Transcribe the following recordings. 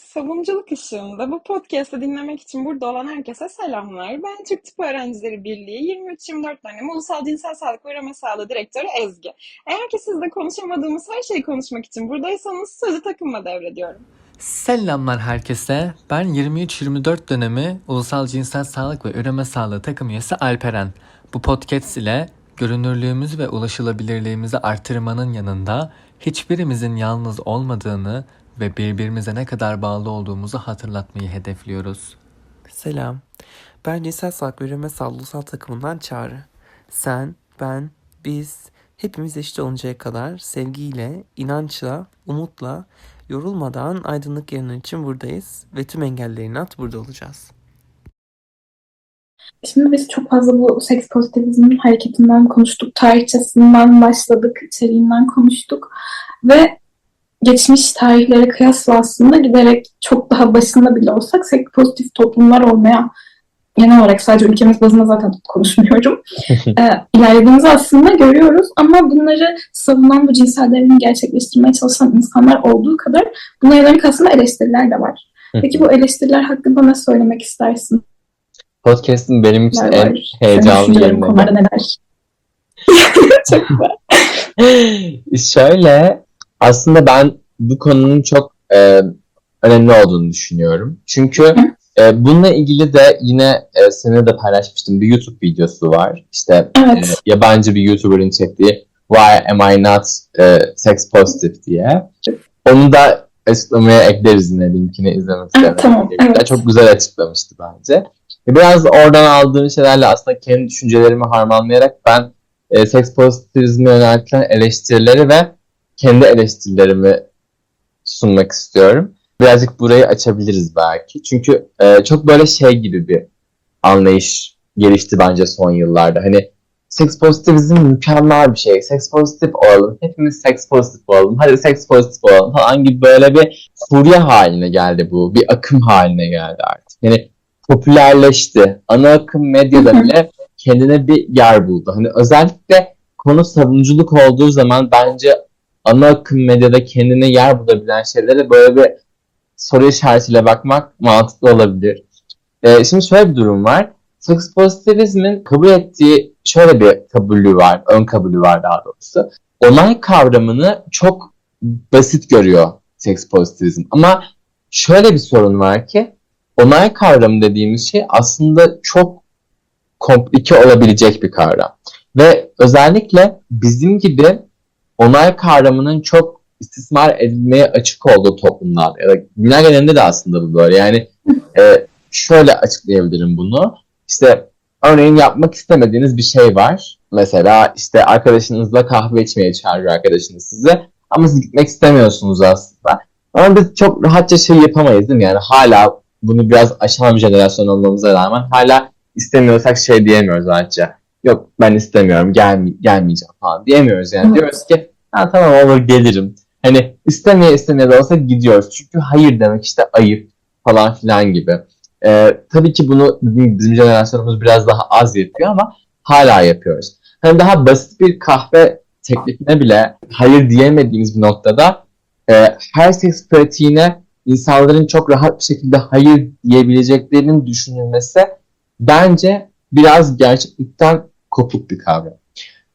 Savunuculuk ışığında bu podcast'ı dinlemek için burada olan herkese selamlar. Ben Türk Tıp Öğrencileri Birliği 23-24 dönem Ulusal Cinsel Sağlık ve Üreme Sağlığı Direktörü Ezgi. Eğer ki sizle konuşamadığımız her şeyi konuşmak için buradaysanız sözü takımla devrediyorum. Selamlar herkese. Ben 23-24 dönemi Ulusal Cinsel Sağlık ve Üreme Sağlığı takım üyesi Alperen. Bu podcast ile görünürlüğümüz ve ulaşılabilirliğimizi artırmanın yanında hiçbirimizin yalnız olmadığını ve birbirimize ne kadar bağlı olduğumuzu hatırlatmayı hedefliyoruz. Selam. Ben Cinsel Sağlık ve Ulusal takımından Çağrı. Sen, ben, biz hepimiz eşit oluncaya kadar sevgiyle, inançla, umutla, yorulmadan aydınlık yarınlar için buradayız ve tüm engellerini at burada olacağız. Şimdi biz çok fazla bu seks pozitivizmin hareketinden konuştuk, tarihçesinden başladık, içeriğinden konuştuk ve geçmiş tarihlere kıyasla aslında giderek çok daha başında bile olsak pozitif toplumlar olmaya genel olarak sadece ülkemiz bazında zaten konuşmuyorum. e, ilerlediğimizi aslında görüyoruz ama bunları savunan bu cinsel devrimi gerçekleştirmeye çalışan insanlar olduğu kadar buna yönelik aslında eleştiriler de var. Peki bu eleştiriler hakkında ne söylemek istersin? Podcast'ın benim için Var en var. Heyecanlı konularda yerine. neler? çok güzel. Şöyle aslında ben bu konunun çok e, önemli olduğunu düşünüyorum. Çünkü e, bununla ilgili de yine e, seninle de paylaşmıştım bir YouTube videosu var. İşte Evet. e, yabancı bir YouTuber'ın çektiği Why Am I Not e, Sex Positive diye. Onu da açıklamaya ekleriz yine linkini izlemek isteyenler. tamam, evet. Çok güzel açıklamıştı bence. E, Biraz oradan aldığım şeylerle aslında kendi düşüncelerimi harmanlayarak ben e, seks pozitivizme yöneltilen eleştirileri ve kendi eleştirilerimi sunmak istiyorum. Birazcık burayı açabiliriz belki. Çünkü e, çok böyle şey gibi bir anlayış gelişti bence son yıllarda. Hani seks pozitivizm mükemmel bir şey. Seks pozitif olalım. Hepimiz seks pozitif olalım. Hadi seks pozitif olalım falan gibi böyle bir furya haline geldi bu. Bir akım haline geldi artık. Yani popülerleşti. Ana akım medyada bile kendine bir yer buldu. Hani özellikle konu savunuculuk olduğu zaman bence ana akım medyada kendine yer bulabilen şeylere böyle bir soru işaretiyle bakmak mantıklı olabilir. Ee, şimdi şöyle bir durum var. Seks pozitivizmin kabul ettiği şöyle bir kabulü var, ön kabulü var daha doğrusu. Onay kavramını çok basit görüyor seks pozitivizm. Ama şöyle bir sorun var ki onay kavramı dediğimiz şey aslında çok komplike olabilecek bir kavram. Ve özellikle bizim gibi onay kavramının çok istismar edilmeye açık olduğu toplumlar ya da dünya genelinde de aslında bu böyle. Yani e, şöyle açıklayabilirim bunu. İşte örneğin yapmak istemediğiniz bir şey var. Mesela işte arkadaşınızla kahve içmeye çağırıyor arkadaşınız size. Ama siz gitmek istemiyorsunuz aslında. Ama biz çok rahatça şey yapamayız değil mi? Yani hala bunu biraz aşan bir jenerasyon olmamıza rağmen hala istemiyorsak şey diyemiyoruz rahatça. Yok ben istemiyorum gelme gelmeyeceğim falan diyemiyoruz yani. Evet. Diyoruz ki ha, tamam olur gelirim. Hani istemeye istemeye de olsa gidiyoruz. Çünkü hayır demek işte ayıp falan filan gibi. Ee, tabii ki bunu bizim, jenerasyonumuz biraz daha az yapıyor ama hala yapıyoruz. Hani daha basit bir kahve teklifine bile hayır diyemediğimiz bir noktada e, her seks pratiğine insanların çok rahat bir şekilde hayır diyebileceklerinin düşünülmesi bence biraz gerçeklikten kopuk bir kavram.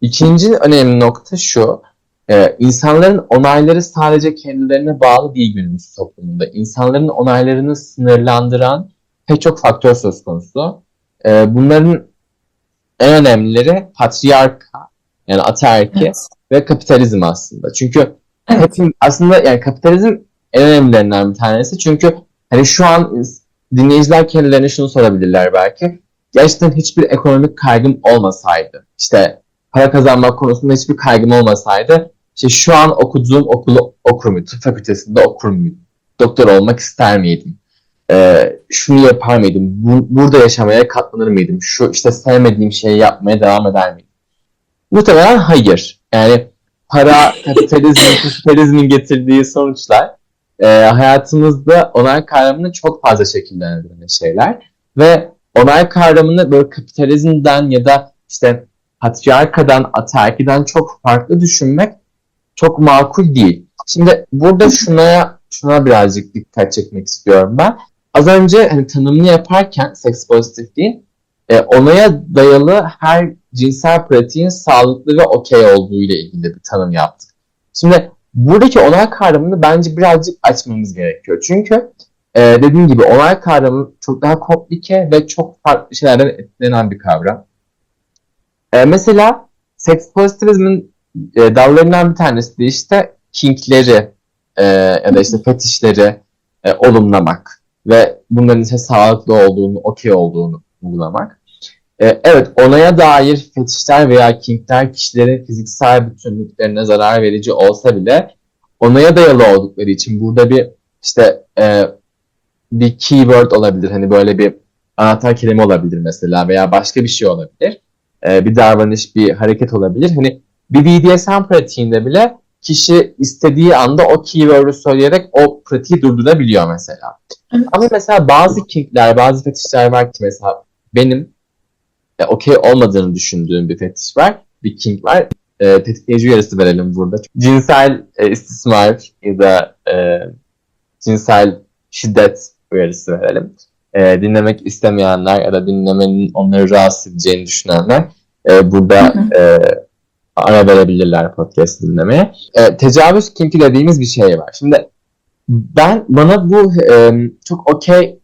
İkinci önemli nokta şu. E, insanların onayları sadece kendilerine bağlı değil günümüz toplumunda. İnsanların onaylarını sınırlandıran pek çok faktör söz konusu. E, bunların en önemlileri patriarka yani ataerki Evet. ve kapitalizm aslında. Çünkü Evet. aslında yani kapitalizm en önemlilerinden bir tanesi. Çünkü hani şu an dinleyiciler kendilerine şunu sorabilirler belki. Gerçekten hiçbir ekonomik kaygım olmasaydı, işte para kazanmak konusunda hiçbir kaygım olmasaydı, işte şu an okuduğum okulu okur muydum? Tıp fakültesinde okur muydum? Doktor olmak ister miydim? Ee, şunu yapar mıydım? Bu- burada yaşamaya katlanır mıydım? Şu işte sevmediğim şeyi yapmaya devam eder miydim? Muhtemelen hayır. Yani para, kapitalizm, kapitalizmin getirdiği sonuçlar e, hayatımızda onay kavramını çok fazla şekillendiren şeyler. Ve onay kavramını böyle kapitalizmden ya da işte patriarkadan, ataerkiden çok farklı düşünmek çok makul değil. Şimdi burada şuna şuna birazcık dikkat çekmek istiyorum ben. Az önce hani tanımını yaparken seks pozitifliğin e, onaya dayalı her cinsel pratiğin sağlıklı ve okey olduğu ile ilgili bir tanım yaptık. Şimdi buradaki onay kavramını bence birazcık açmamız gerekiyor. Çünkü e, dediğim gibi onay kavramı çok daha komplike ve çok farklı şeylerden etkilenen bir kavram. E, mesela seks pozitivizmin e, dallarından bir tanesi de işte kinkleri e, ya da işte fetişleri e, olumlamak ve bunların işte sağlıklı olduğunu, okey olduğunu vurgulamak. E, evet, onaya dair fetişler veya kinkler kişilerin fiziksel bütünlüklerine zarar verici olsa bile onaya dayalı oldukları için burada bir işte e, bir keyword olabilir. Hani böyle bir anahtar kelime olabilir mesela veya başka bir şey olabilir. E, bir davranış, bir hareket olabilir. Hani bir BDSM pratiğinde bile kişi istediği anda o keyword'ü söyleyerek o pratiği durdurabiliyor mesela. Evet. Ama mesela bazı kinkler, bazı fetişler var ki mesela benim e, okey olmadığını düşündüğüm bir fetiş var. Bir kink var. E, tetikleyici uyarısı verelim burada. Cinsel e, istismar ya da e, cinsel şiddet uyarısı verelim. E, dinlemek istemeyenler ya da dinlemenin onları rahatsız edeceğini düşünenler e, burada Hı e, ara verebilirler podcast dinlemeye. E, tecavüz kinki dediğimiz bir şey var. Şimdi ben bana bu e, çok okey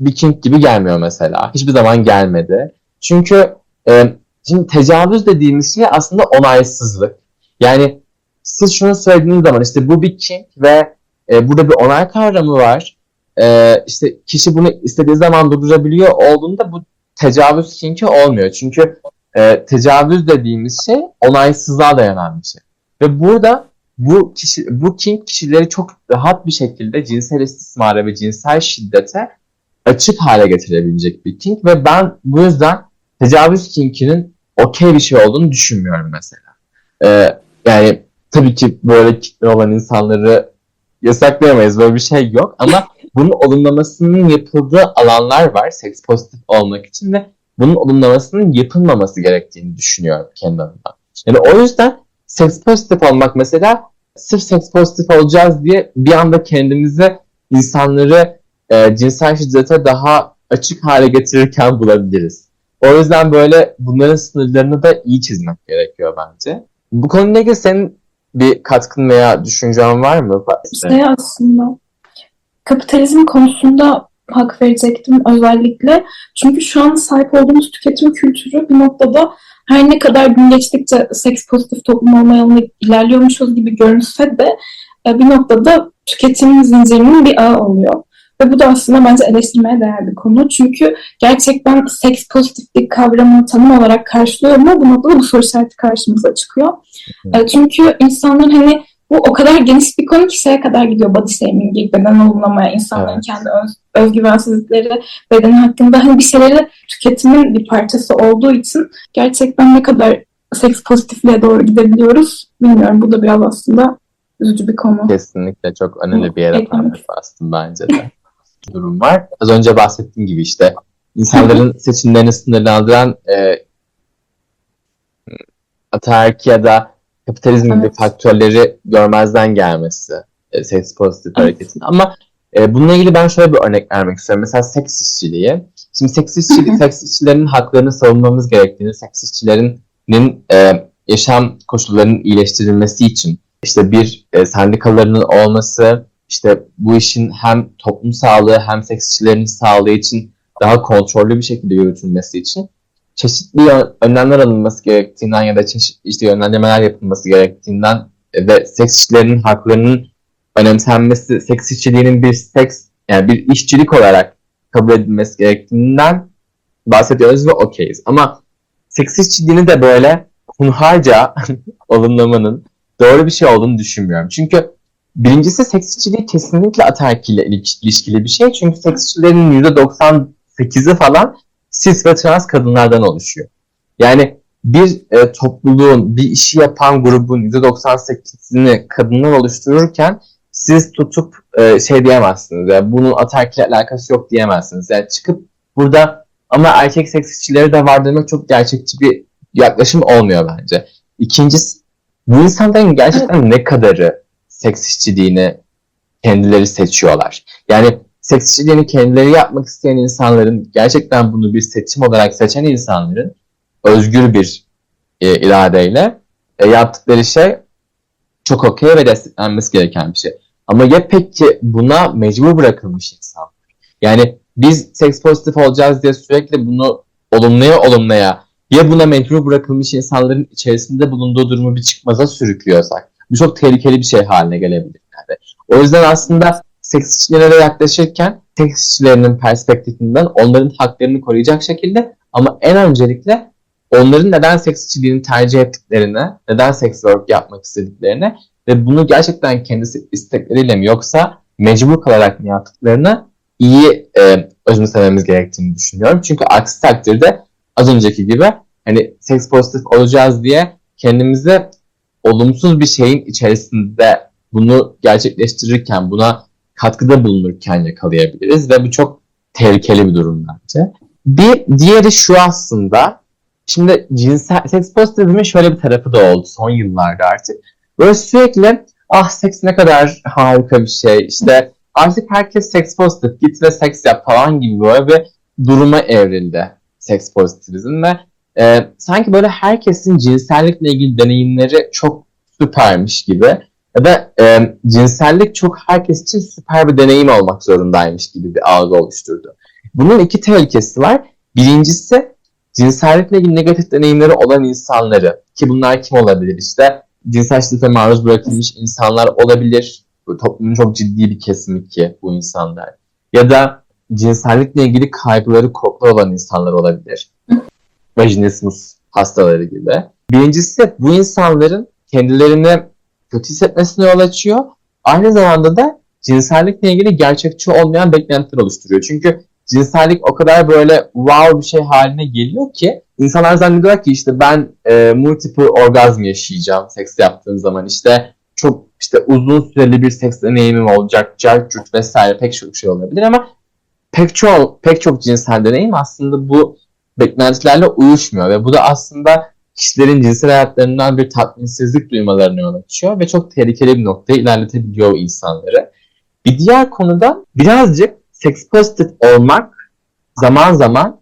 bir kink gibi gelmiyor mesela. Hiçbir zaman gelmedi. Çünkü e, şimdi tecavüz dediğimiz şey aslında onaysızlık. Yani siz şunu söylediğiniz zaman işte bu bir kink ve e, burada bir onay kavramı var. E, işte kişi bunu istediği zaman durdurabiliyor olduğunda bu tecavüz kinki olmuyor. Çünkü e, tecavüz dediğimiz şey onaysızlığa dayanan bir şey. Ve burada bu kişi bu kink kişileri çok rahat bir şekilde cinsel istismara ve cinsel şiddete açık hale getirebilecek bir kink ve ben bu yüzden tecavüz kinkinin okey bir şey olduğunu düşünmüyorum mesela. Ee, yani tabii ki böyle kinkler olan insanları yasaklayamayız. Böyle bir şey yok ama bunun olumlamasının yapıldığı alanlar var seks pozitif olmak için ve bunun olumlamasının yapılmaması gerektiğini düşünüyorum kendi adıma. Yani o yüzden seks pozitif olmak mesela sırf seks pozitif olacağız diye bir anda kendimize insanları e, cinsel şiddete daha açık hale getirirken bulabiliriz. O yüzden böyle bunların sınırlarını da iyi çizmek gerekiyor bence. Bu konuyla ilgili senin bir katkın veya düşüncen var mı? Şey aslında kapitalizm konusunda hak verecektim özellikle. Çünkü şu an sahip olduğumuz tüketim kültürü bir noktada her ne kadar gün geçtikçe seks pozitif toplum olma yolunda ilerliyormuşuz gibi görünse de e, bir noktada tüketim zincirinin bir ağı oluyor. Ve bu da aslında bence eleştirmeye değer bir konu. Çünkü gerçekten seks pozitiflik kavramını tanım olarak karşılıyor mu? Bu noktada bu soru işareti karşımıza çıkıyor. E, Çünkü insanların hani bu o kadar geniş bir konu ki şeye kadar gidiyor body shaming, beden olumlamaya, insanların Evet. kendi öz, özgüvensizlikleri, bedeni hakkında hani bir şeyleri tüketimin bir parçası olduğu için gerçekten ne kadar seks pozitifliğe doğru gidebiliyoruz bilmiyorum. Bu da biraz aslında üzücü bir konu. Kesinlikle çok önemli bir yere parmak bastın bence de. durum var. Az önce bahsettiğim gibi işte insanların seçimlerini sınırlandıran e, ataerki ya da kapitalizm gibi Evet. faktörleri görmezden gelmesi e, seks pozitif Evet. hareketin. Ama e, bununla ilgili ben şöyle bir örnek vermek istiyorum. Mesela seks işçiliği. Şimdi seks işçiliği, seks işçilerin haklarını savunmamız gerektiğini, seks işçilerinin e, yaşam koşullarının iyileştirilmesi için işte bir e, sendikalarının olması, işte bu işin hem toplum sağlığı hem seks işçilerinin sağlığı için daha kontrollü bir şekilde yürütülmesi için çeşitli önlemler alınması gerektiğinden ya da çeşitli işte yönlendirmeler yapılması gerektiğinden e, ve seks işçilerinin haklarının önemsenmesi, seks işçiliğinin bir seks yani bir işçilik olarak kabul edilmesi gerektiğinden bahsediyoruz ve okeyiz. Ama seks işçiliğini de böyle hunharca olumlamanın doğru bir şey olduğunu düşünmüyorum. Çünkü birincisi seks işçiliği kesinlikle ataerkiyle iliş- ilişkili bir şey. Çünkü seks işçilerinin %98'i falan cis ve trans kadınlardan oluşuyor. Yani bir e, topluluğun, bir işi yapan grubun %98'ini kadınlar oluştururken siz tutup e, şey diyemezsiniz. Yani bunun ataerkiyle alakası yok diyemezsiniz. Yani çıkıp burada ama erkek seks işçileri de var demek çok gerçekçi bir yaklaşım olmuyor bence. İkincisi bu insanların gerçekten ne kadarı seks işçiliğini kendileri seçiyorlar. Yani seks işçiliğini kendileri yapmak isteyen insanların gerçekten bunu bir seçim olarak seçen insanların özgür bir e, iradeyle e, yaptıkları şey çok okey ve desteklenmesi gereken bir şey. Ama ya peki buna mecbur bırakılmış insan? Yani biz seks pozitif olacağız diye sürekli bunu olumlaya olumlaya ya buna mecbur bırakılmış insanların içerisinde bulunduğu durumu bir çıkmaza sürüklüyorsak bu çok tehlikeli bir şey haline gelebilir. Yani. O yüzden aslında seks işçilere yaklaşırken seks işçilerinin perspektifinden onların haklarını koruyacak şekilde ama en öncelikle onların neden seks işçiliğini tercih ettiklerine, neden seks work yapmak istediklerine ve bunu gerçekten kendisi istekleriyle mi yoksa mecbur kalarak mı yaptıklarını iyi e, özümsememiz gerektiğini düşünüyorum. Çünkü aksi takdirde az önceki gibi hani seks pozitif olacağız diye kendimizi olumsuz bir şeyin içerisinde bunu gerçekleştirirken, buna katkıda bulunurken yakalayabiliriz ve bu çok tehlikeli bir durum bence. Bir diğeri şu aslında, şimdi cinsel, seks pozitivizmin şöyle bir tarafı da oldu son yıllarda artık. Böyle sürekli ah seks ne kadar harika bir şey, işte artık herkes seks pozitif, git ve seks yap falan gibi böyle bir duruma evrildi seks pozitivizm ve e, sanki böyle herkesin cinsellikle ilgili deneyimleri çok süpermiş gibi ya da e, cinsellik çok herkes için süper bir deneyim olmak zorundaymış gibi bir algı oluşturdu. Bunun iki tehlikesi var. Birincisi cinsellikle ilgili negatif deneyimleri olan insanları ki bunlar kim olabilir işte cinsel şiddete maruz bırakılmış insanlar olabilir. Bu toplumun çok ciddi bir kesimi ki bu insanlar. Ya da cinsellikle ilgili kaygıları korkuları olan insanlar olabilir. Vajinismus hastaları gibi. Birincisi bu insanların kendilerini kötü hissetmesine yol açıyor. Aynı zamanda da cinsellikle ilgili gerçekçi olmayan beklentiler oluşturuyor. Çünkü cinsellik o kadar böyle wow bir şey haline geliyor ki insanlar zannediyor ki işte ben e, multiple orgazm yaşayacağım seks yaptığım zaman işte çok işte uzun süreli bir seks deneyimim olacak, cart vesaire pek çok şey olabilir ama pek çok pek çok cinsel deneyim aslında bu beklentilerle uyuşmuyor ve bu da aslında kişilerin cinsel hayatlarından bir tatminsizlik duymalarını yol açıyor ve çok tehlikeli bir noktaya ilerletebiliyor insanları. Bir diğer konuda birazcık seks pozitif olmak zaman zaman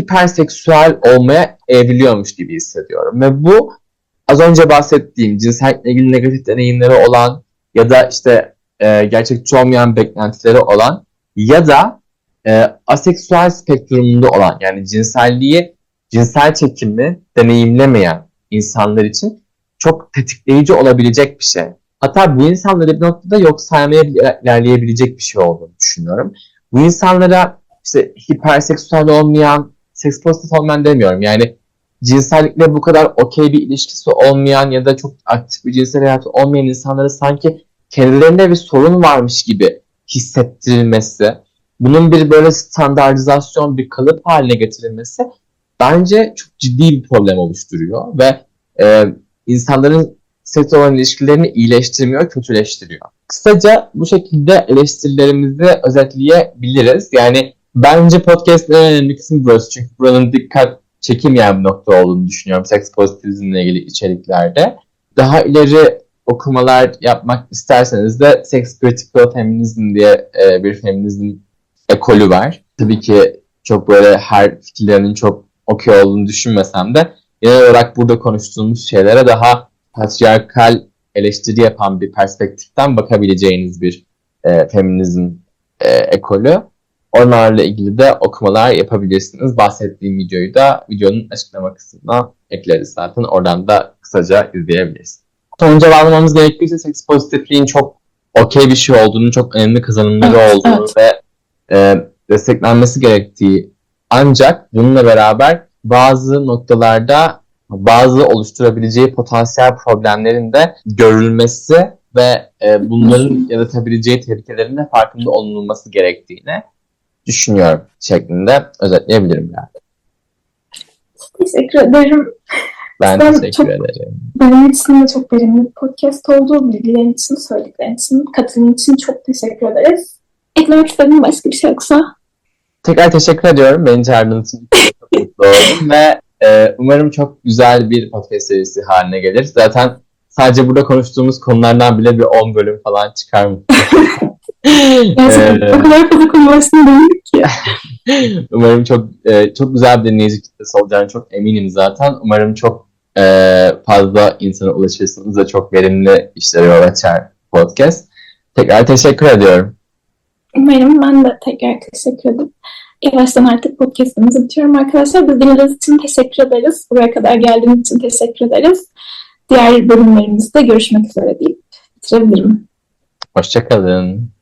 hiperseksüel olmaya evriliyormuş gibi hissediyorum. Ve bu az önce bahsettiğim cinsellikle ilgili negatif deneyimleri olan ya da işte e, gerçekçi olmayan beklentileri olan ya da e, aseksüel spektrumunda olan yani cinselliği, cinsel çekimi deneyimlemeyen insanlar için çok tetikleyici olabilecek bir şey. Hatta bu insanları bir noktada yok saymaya ilerleyebilecek bir şey olduğunu düşünüyorum. Bu insanlara işte hiperseksüel olmayan, seks pozitif olmayan demiyorum. Yani cinsellikle bu kadar okey bir ilişkisi olmayan ya da çok aktif bir cinsel hayatı olmayan insanlara sanki kendilerinde bir sorun varmış gibi hissettirilmesi, bunun bir böyle standartizasyon, bir kalıp haline getirilmesi bence çok ciddi bir problem oluşturuyor ve e, insanların seks olan ilişkilerini iyileştirmiyor, kötüleştiriyor. Kısaca bu şekilde eleştirilerimizi özetleyebiliriz. Yani bence podcast'ın en önemli kısmı burası. Çünkü buranın dikkat çekilmeyen bir nokta olduğunu düşünüyorum seks pozitivizmle ilgili içeriklerde. Daha ileri okumalar yapmak isterseniz de Sex Critical Feminism diye e, bir feminizm ekolü var. Tabii ki çok böyle her fikirlerinin çok okey olduğunu düşünmesem de genel olarak burada konuştuğumuz şeylere daha patriarkal eleştiri yapan bir perspektiften bakabileceğiniz bir e, feminizm e, ekolü. Onlarla ilgili de okumalar yapabilirsiniz. Bahsettiğim videoyu da videonun açıklama kısmına ekleriz zaten. Oradan da kısaca izleyebilirsiniz. Sonuca bağlamamız gerekirse seks pozitifliğin çok okey bir şey olduğunu, çok önemli kazanımları Evet, olduğunu evet. ve e, desteklenmesi gerektiği ancak bununla beraber bazı noktalarda bazı oluşturabileceği potansiyel problemlerin de görülmesi ve e, bunların yaratabileceği tehlikelerin de farkında olunması gerektiğini düşünüyorum şeklinde özetleyebilirim yani. Teşekkür ederim. Ben Ben teşekkür çok- ederim. Benim için de çok verimli bir podcast oldu. Bilgilerin için, söylediklerin için, katılım için çok teşekkür ederiz. Eklemek istediğin başka bir şey yoksa? Tekrar teşekkür ediyorum. Beni çağırdığınız için çok mutlu oldum ve e, umarım çok güzel bir podcast serisi haline gelir. Zaten sadece burada konuştuğumuz konulardan bile bir 10 bölüm falan çıkar mı? Gerçekten Ee, o kadar fazla konu başına döndük ki. Umarım çok e, çok güzel bir dinleyici kitlesi olacağını çok eminim zaten. Umarım çok e, fazla insana ulaşırsınız ve çok verimli işlere yol açar podcast. Tekrar teşekkür ediyorum. Umarım ben de tekrar teşekkür ederim. Yavaştan artık podcastımızı bitiriyorum arkadaşlar. Biz dinlediğiniz için teşekkür ederiz. Buraya kadar geldiğiniz için teşekkür ederiz. Diğer bölümlerimizde görüşmek üzere deyip bitirebilirim. Hoşçakalın.